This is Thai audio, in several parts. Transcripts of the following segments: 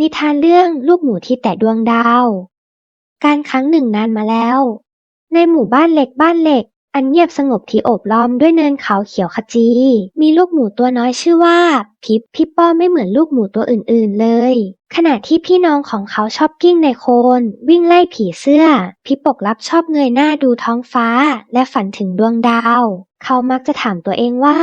นิทานเรื่องลูกหมูที่แตะดวงดาว การครั้งหนึ่งนานมาแล้ว ในหมู่บ้านเล็กบ้านเหล็ก อันเงียบสงบที่โอบล้อมด้วยเนินเขาเขียวขจี มีลูกหมูตัวน้อยชื่อว่า พิบพิปป้อไม่เหมือนลูกหมูตัวอื่นๆเลย ขณะที่พี่น้องของเขาชอบกิ้งในโคลนวิ่งไล่ผีเสื้อพิปปกรับชอบเงยหน้าดูท้องฟ้า และฝันถึงดวงดาว เขามักจะถามตัวเองว่า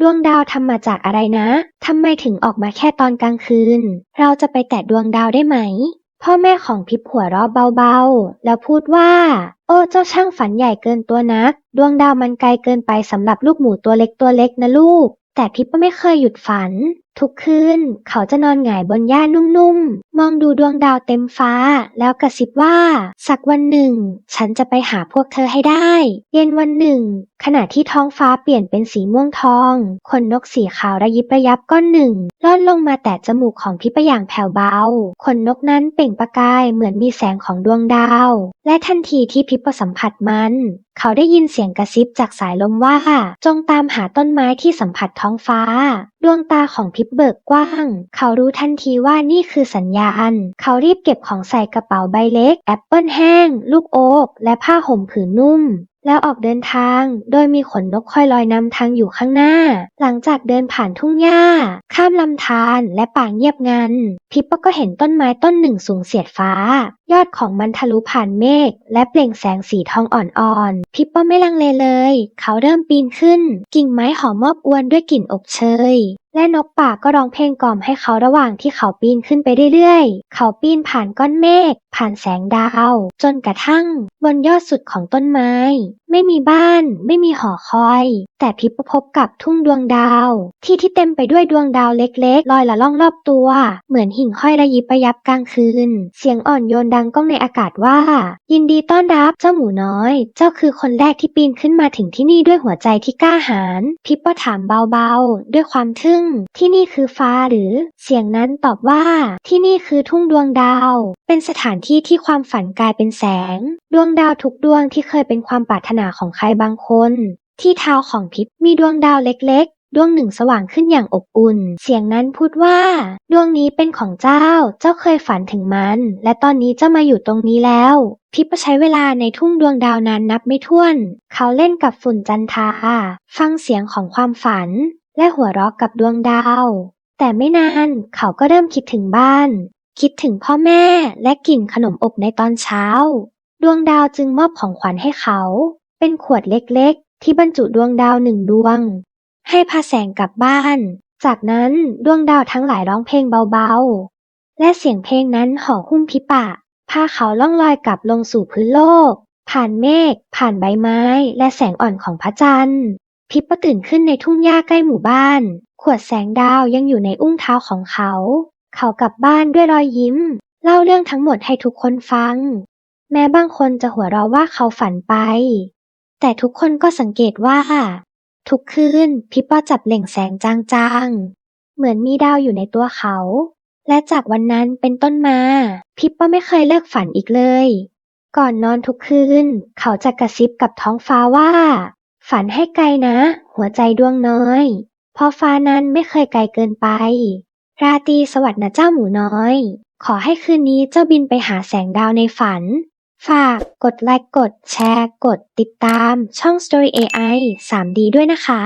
ดวงดาวทำมาจากอะไรนะ ทำไมถึงออกมาแค่ตอนกลางคืน เราจะไปแตะดวงดาวได้ไหม พ่อแม่ของพิบหัวเราะเบาๆ แล้วพูดว่า โอ้เจ้าช่างฝันใหญ่เกินตัวนัก ดวงดาวมันไกลเกินไปสำหรับลูกหมูตัวเล็กตัวเล็กนะลูก แต่พิบก็ไม่เคยหยุดฝัน ทุกคืนเขาจะนอนหงายบนหญ้านุ่มๆ มองดูดวงดาวเต็มฟ้า แล้วกระซิบว่า สักวันหนึ่ง ฉันจะไปหาพวกเธอให้ได้ เย็นวันหนึ่ง ขณะที่ท้องฟ้าเปลี่ยนเป็นสีม่วงทอง ขนนกสีขาวระยิบระยับก้อนหนึ่งล่อนลงมาแตะจมูกของพิปอย่างแผ่วเบา ขนนกนั้นเปล่งประกายเหมือนมีแสงของดวงดาว และทันทีที่พิปสัมผัสมันเขาได้ยินเสียงกระซิบจากสายลมว่า จงตามหาต้นไม้ที่สัมผัสท้องฟ้า ดวงตาของพิปเบิกกว้าง เขารู้ทันทีว่านี่คือสัญญาณเขารีบเก็บของใส่กระเป๋าใบเล็ก แอปเปิลแห้ง ลูกโอ๊กและผ้าห่มผืนนุ่มแล้วออกเดินทาง โดยมีขนนกคอยลอยนำทางอยู่ข้างหน้า หลังจากเดินผ่านทุ่งหญ้า ข้ามลำธารและป่าเงียบงัน พิปก็เห็นต้นไม้ต้นหนึ่งสูงเสียดฟ้า ยอดของมันทะลุผ่านเมฆและเปล่งแสงสีทองอ่อนๆ พิปก็ไม่ลังเลเลย เขาเริ่มปีนขึ้น กิ่งไม้หอมมอบอวนด้วยกลิ่นอบเชย และนกป่าก็ร้องเพลงกล่อมให้เขาระหว่างที่เขาปีนขึ้นไปเรื่อยๆ เขาปีนผ่านก้อนเมฆ ผ่านแสงดาว จนกระทั่ง บนยอดสุดของต้นไม้ ไม่มีบ้าน ไม่มีหอคอย แต่พิปพบกับทุ่งดวงดาว ที่ที่เต็มไปด้วยดวงดาวเล็กๆ ลอยละล่องรอบตัว เหมือนหิ่งห้อยระยิบระยับกลางคืน เสียงอ่อนโยนดังก้องในอากาศว่า ยินดีต้อนรับเจ้าหมูน้อย เจ้าคือคนแรกที่ปีนขึ้นมาถึงที่นี่ด้วยหัวใจที่กล้าหาญพิปก็ถามเบาๆ ด้วยความทึ่ง ที่นี่คือฟ้าหรือ เสียงนั้นตอบว่า ที่นี่คือทุ่งดวงดาว เป็นสถานที่ที่ความฝันกลายเป็นแสง ดวงดาวทุกดวงที่เคยเป็นความปรารถนาของใครบางคน ที่เท้าของพิปมีดวงดาวเล็กๆ ดวงหนึ่งสว่างขึ้นอย่างอบอุ่น เสียงนั้นพูดว่า ดวงนี้เป็นของเจ้า เจ้าเคยฝันถึงมัน และตอนนี้เจ้ามาอยู่ตรงนี้แล้ว พิปใช้เวลาในทุ่งดวงดาวนั้นนับไม่ถ้วน เขาเล่นกับฝุ่นจันทราฟังเสียงของความฝัน และหัวเราะกับดวงดาว แต่ไม่นานเขาก็เริ่มคิดถึงบ้าน คิดถึงพ่อแม่และกลิ่นขนมอบในตอนเช้าดวงดาวจึงมอบของขวัญให้เขา เป็นขวดเล็กๆ ที่บรรจุดวงดาวหนึ่งดวง ให้พาแสงกลับบ้าน จากนั้นดวงดาวทั้งหลายร้องเพลงเบาๆ และเสียงเพลงนั้นห่อหุ้มพิปะพาเขาล่องลอยกลับลงสู่พื้นโลก ผ่านเมฆ ผ่านใบไม้ และแสงอ่อนของพระจันทร์ พิปก็ตื่นขึ้นในทุ่งหญ้าใกล้หมู่บ้าน ขวดแสงดาวยังอยู่ในอุ้งเท้าของเขา เขากลับบ้านด้วยรอยยิ้ม เล่าเรื่องทั้งหมดให้ทุกคนฟัง แม้บางคนจะหัวเราะว่าเขาฝันไป แต่ทุกคนก็สังเกตว่า ทุกคืนพิปก็จับเล่งแสงจางๆ เหมือนมีดาวอยู่ในตัวเขา และจากวันนั้นเป็นต้นมาพิปก็ไม่เคยเลิกฝันอีกเลย ก่อนนอนทุกคืน เขาจะกระซิบกับท้องฟ้าว่า ฝันให้ไกลนะ หัวใจดวงน้อยพราะฟ้านั้นไม่เคยไกลเกินไป ราตรีสวัสดิ์นะเจ้าหมูน้อย ขอให้คืนนี้เจ้าบินไปหาแสงดาวในฝัน ฝากกดไลค์ กดแชร์ กดติดตามช่อง Story AI 3D ด้วยนะคะ